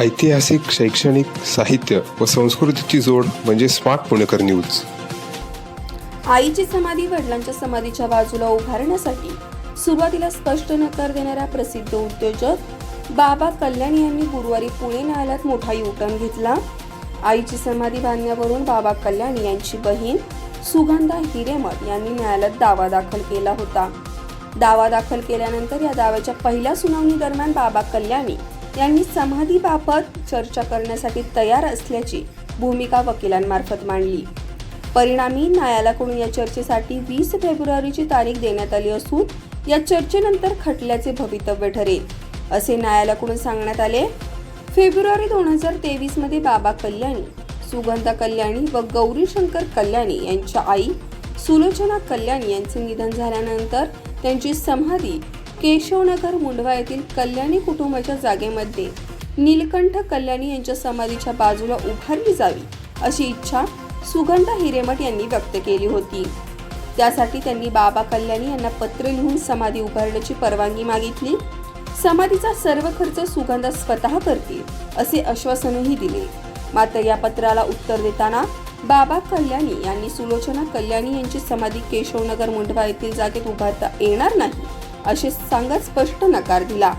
ऐतिहासिक शैक्षणिक साहित्य व संस्कृतीची जोड म्हणजे स्मार्ट पुणेकर न्यूज. आईची समाधी वडिलांच्या समाधीच्या बाजूला उभारण्यासाठी सुरुवातीला स्पष्ट नकार देणारा प्रसिद्ध उद्योजक बाबा कल्याणी यांनी गुरुवारी पुणे न्यायालयात मोठा योगदान घेतला. आईची समाधी बांधण्यावरून बाबा कल्याण यांची बहीण सुगंधा हिरेमठ यांनी न्यायालयात दावा दाखल केला होता. दावा दाखल केल्यानंतर या दाव्याच्या पहिल्या सुनावणी दरम्यान बाबा कल्याणी यांनी समाधीबाबत चर्चा करण्यासाठी तयार असल्याची भूमिका वकिलांमार्फत मांडली. परिणामी न्यायालयाकडून या चर्चेसाठी वीस फेब्रुवारीची तारीख देण्यात आली असून या चर्चेनंतर खटल्याचे भवितव्य ठरेल असे न्यायालयाकडून सांगण्यात आले. फेब्रुवारी दोन हजार तेवीसमध्ये बाबा कल्याणी सुगंधा कल्याणी व गौरी शंकर कल्याणी यांच्या आई सुलोचना कल्याणी यांचे निधन झाल्यानंतर त्यांची समाधी केशवनगर मुंडवा येथील कल्याणी कुटुंबाच्या जागेमध्ये नीलकंठ कल्याणी यांच्या समाधीच्या बाजूला उभारली जावी अशी इच्छा सुगंधा हिरेमठ यांनी व्यक्त केली होती. त्यासाठी त्यांनी बाबा कल्याणी यांना पत्र लिहून समाधी उभारण्याची परवानगी मागितली. समाधीचा सर्व खर्च सुगंधा स्वतः करतील असे आश्वासनही दिले. मात्र या पत्राला उत्तर देताना बाबा कल्याणी यांनी सुलोचना कल्याणी यांची समाधी केशवनगर मुंडवा येथील जागेत उभारता येणार नाही. असे सांगत स्पष्ट नकार दिला.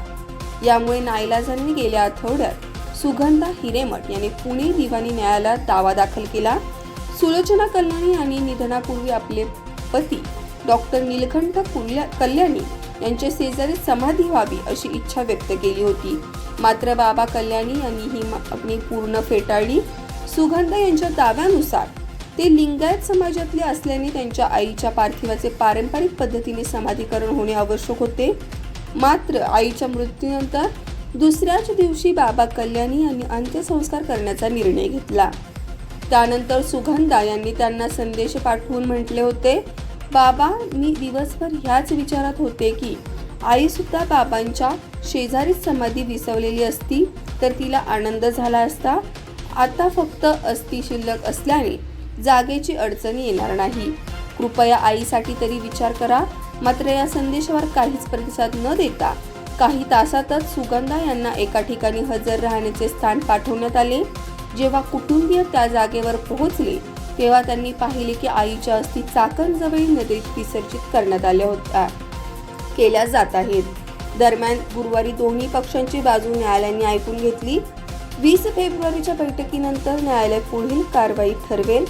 यामुळे नाईलाजांनी गेल्या आठवड्यात सुगंधा हिरेमठ यांनी पुणे दिवाणी न्यायालयात दावा दाखल केला. सुलोचना कल्याणी यांनी निधनापूर्वी आपले पती डॉक्टर नीलकंठ कुल्या- कल्याणी यांच्या शेजारी समाधी व्हावी अशी इच्छा व्यक्त केली होती. मात्र बाबा कल्याणी यांनी ही मागणी पूर्ण फेटाळली. सुगंधा यांच्या दाव्यानुसार ते लिंगायत समाजातले असल्याने त्यांच्या आईच्या पार्थिवाचे पारंपरिक पद्धतीने समाधीकरण होणे आवश्यक होते. मात्र आईच्या मृत्यूनंतर दुसऱ्याच दिवशी बाबा कल्याणी यांनी अंत्यसंस्कार करण्याचा निर्णय घेतला. त्यानंतर सुगंधा यांनी त्यांना संदेश पाठवून म्हटले होते बाबा मी दिवसभर ह्याच विचारात होते की आईसुद्धा बाबांच्या शेजारीच समाधी विसवलेली असती तर तिला आनंद झाला असता. आता फक्त अस्थि शिल्लक असल्याने जागेची अडचण येणार नाही. कृपया आईसाठी तरी विचार करा. मात्र या संदेशावर काहीच प्रतिसाद न देता काही तासातच सुगंधा यांना एका ठिकाणी हजर राहण्याचे स्थान पाठवण्यात आले. जेव्हा कुटुंबीय त्या जागेवर पोहोचले तेव्हा त्यांनी पाहिले की आईच्या अस्थी चाकणजवळील नदीत विसर्जित करण्यात आल्या होत्या. केल्या जात आहेत. दरम्यान गुरुवारी दोन्ही पक्षांची बाजू न्यायालयाने ऐकून घेतली. वीस फेब्रुवारीच्या बैठकीनंतर न्यायालय पुढील कारवाई ठरवेल.